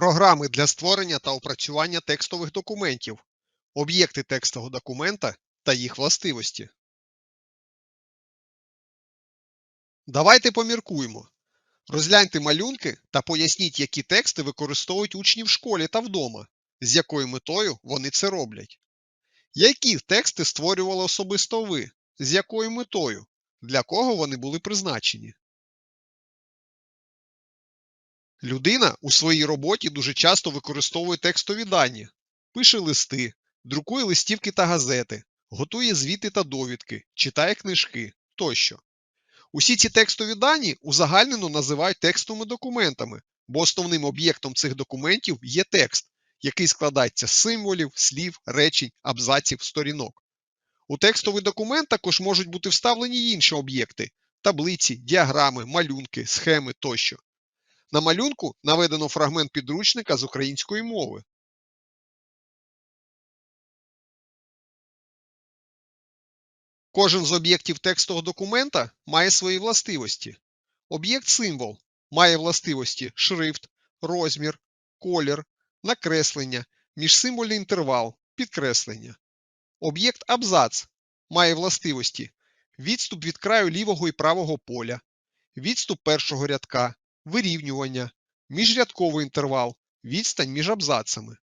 Програми для створення та опрацювання текстових документів, об'єкти текстового документа та їх властивості. Давайте поміркуємо. Розгляньте малюнки та поясніть, які тексти використовують учні в школі та вдома, з якою метою вони це роблять. Які тексти створювали особисто ви, з якою метою, для кого вони були призначені? Людина у своїй роботі дуже часто використовує текстові дані, пише листи, друкує листівки та газети, готує звіти та довідки, читає книжки тощо. Усі ці текстові дані узагальнено називають текстовими документами, бо основним об'єктом цих документів є текст, який складається з символів, слів, речень, абзаців, сторінок. У текстовий документ також можуть бути вставлені інші об'єкти таблиці, діаграми, малюнки, схеми тощо. На малюнку наведено фрагмент підручника з української мови. Кожен з об'єктів текстового документа має свої властивості. Об'єкт символ має властивості шрифт, розмір, колір, накреслення, міжсимвольний інтервал, підкреслення. Об'єкт абзац має властивості відступ від краю лівого і правого поля, відступ першого рядка, вирівнювання, міжрядковий інтервал, відстань між абзацами.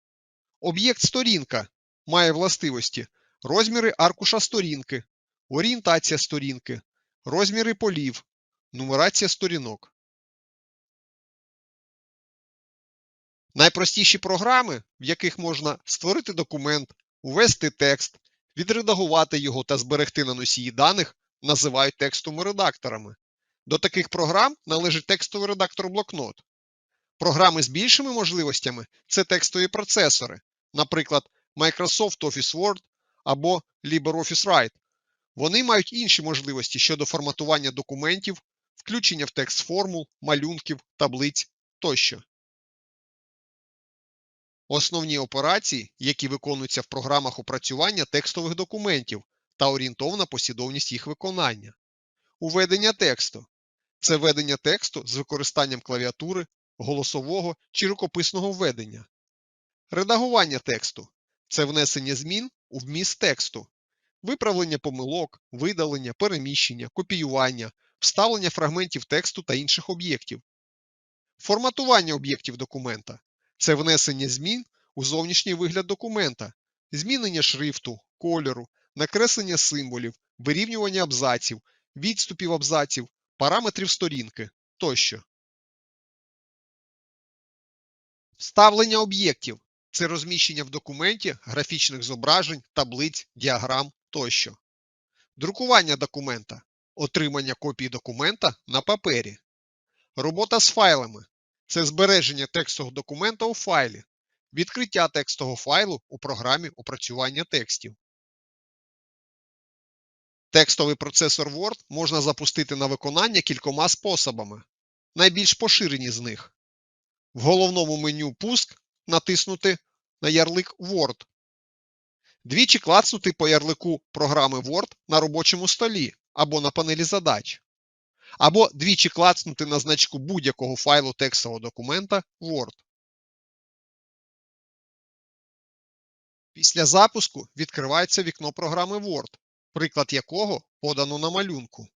Об'єкт сторінка має властивості розміри аркуша сторінки, орієнтація сторінки, розміри полів, нумерація сторінок. Найпростіші програми, в яких можна створити документ, увести текст, відредагувати його та зберегти на носії даних, називають текстовими редакторами. До таких програм належить текстовий редактор блокнот. Програми з більшими можливостями це текстові процесори, наприклад, Microsoft Office Word або LibreOffice Write. Вони мають інші можливості щодо форматування документів, включення в текст формул, малюнків, таблиць тощо. Основні операції, які виконуються в програмах опрацювання текстових документів та орієнтовна послідовність їх виконання. Уведення тексту це введення тексту з використанням клавіатури, голосового чи рукописного введення. Редагування тексту це внесення змін у вміст тексту, виправлення помилок, видалення, переміщення, копіювання, вставлення фрагментів тексту та інших об'єктів. Форматування об'єктів документа це внесення змін у зовнішній вигляд документа, змінення шрифту, кольору, накреслення символів, вирівнювання абзаців, відступів абзаців, параметрів сторінки тощо. Вставлення об'єктів це розміщення в документі графічних зображень, таблиць, діаграм тощо. Друкування документа отримання копії документа на папері. Робота з файлами це збереження текстового документа у файлі, відкриття текстового файлу у програмі опрацювання текстів. Текстовий процесор Word можна запустити на виконання кількома способами. Найбільш поширені з них. В головному меню Пуск натиснути на ярлик Word. Двічі клацнути по ярлику програми Word на робочому столі або на панелі задач. Або двічі клацнути на значку будь-якого файлу текстового документа Word. Після запуску відкривається вікно програми Word, приклад якого подано на малюнку.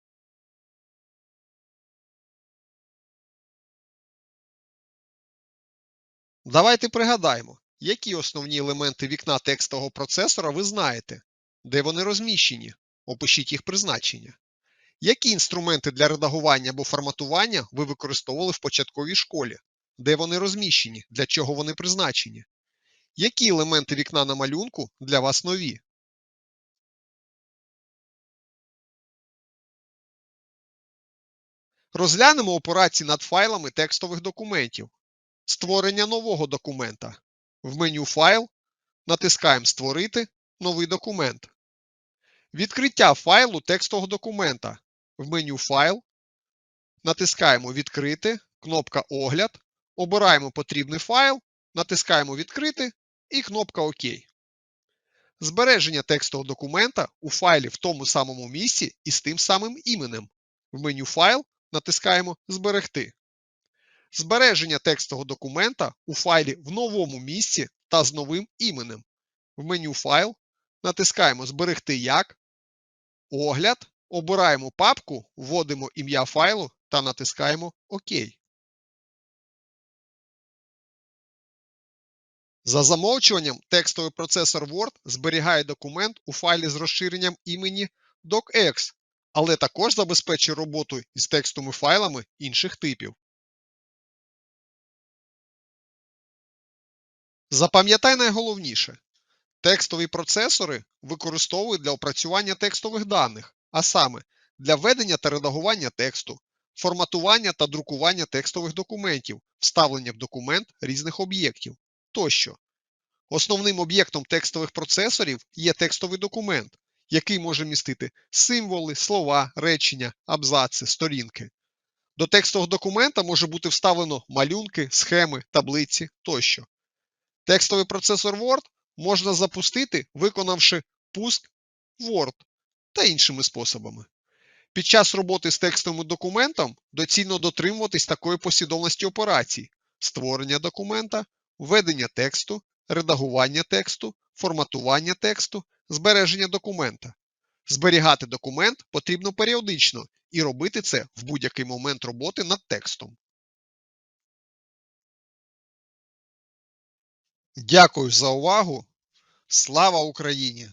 Давайте пригадаємо, які основні елементи вікна текстового процесора ви знаєте, де вони розміщені, опишіть їх призначення. Які інструменти для редагування або форматування ви використовували в початковій школі, де вони розміщені, для чого вони призначені? Які елементи вікна на малюнку для вас нові? Розглянемо операції над файлами текстових документів. Створення нового документа. В меню Файл натискаємо Створити новий документ. Відкриття файлу текстового документа. В меню Файл натискаємо Відкрити, кнопка Огляд. Обираємо потрібний файл, натискаємо Відкрити і кнопка ОК. Збереження текстового документа у файлі в тому самому місці і з тим самим іменем. В меню Файл натискаємо Зберегти. збереження текстового документа у файлі в новому місці та з новим іменем. В меню Файл натискаємо Зберегти як, Огляд, обираємо папку, вводимо ім'я файлу та натискаємо ОК. За замовчуванням, текстовий процесор Word зберігає документ у файлі з розширенням імені docx, але також забезпечує роботу із текстовими файлами інших типів. Запам'ятай найголовніше. Текстові процесори використовують для опрацювання текстових даних, а саме для ведення та редагування тексту, форматування та друкування текстових документів, вставлення в документ різних об'єктів тощо. Основним об'єктом текстових процесорів є текстовий документ, який може містити символи, слова, речення, абзаци, сторінки. До текстового документа може бути вставлено малюнки, схеми, таблиці тощо. Текстовий процесор Word можна запустити, виконавши пуск Word та іншими способами. Під час роботи з текстовим документом доцільно дотримуватись такої послідовності операцій: створення документа, введення тексту, редагування тексту, форматування тексту, збереження документа. Зберігати документ потрібно періодично і робити це в будь-який момент роботи над текстом. Дякую за увагу! Слава Україні!